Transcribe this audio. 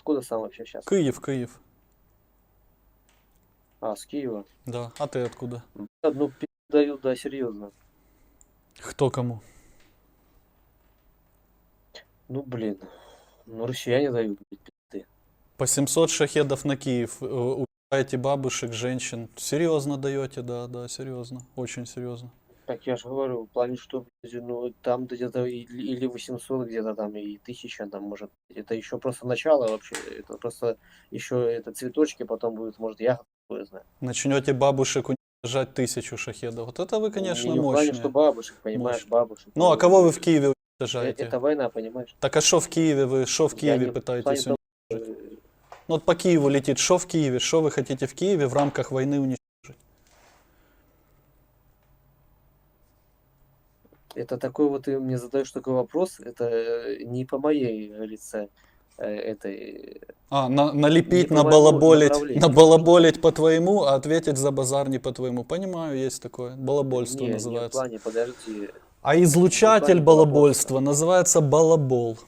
Откуда сам вообще сейчас? Київ, Київ. А, с Киева. Да. А ти откуда? Одну пи*** дают, да, серьезно. Хто кому? Ну, блин. Ну, россияне дают, блядь, пи***ты. По 700 шахедов на Киев. э, Убиваете бабушек, женщин. Серьезно даете, да, да, серьезно. Очень серьезно. Так я же говорю, в плане, что, ну, там где-то или 800, где-то там и 1000, там, может, это еще просто начало вообще, это просто еще это цветочки, потом будет, может, ягод, хуй знает. Начнете бабушек уничтожать тысячу шахедов. Вот это вы, конечно, не мощные. что бабушек, понимаешь, Мощно. бабушек. Ну, а кого вы в Киеве Э, уничтожаете? Это война, понимаешь? Так а что в Киеве вы, что в Я Киеве не- в пытаетесь уничтожить? того, э, Ну вот по Киеву летит, что в Киеве, что вы хотите в Киеве в рамках войны уничтожить? Это такой вот ты мне задаешь такой вопрос, это э, не по моей, как говорится, э, этой. А, на- налепить, набалаболить, набалаболить по твоему, а ответить за базар не по твоему. Понимаю, есть такое. Балабольство Не, не в называется. плане, подожди. А излучатель плане балабольства называется балабол.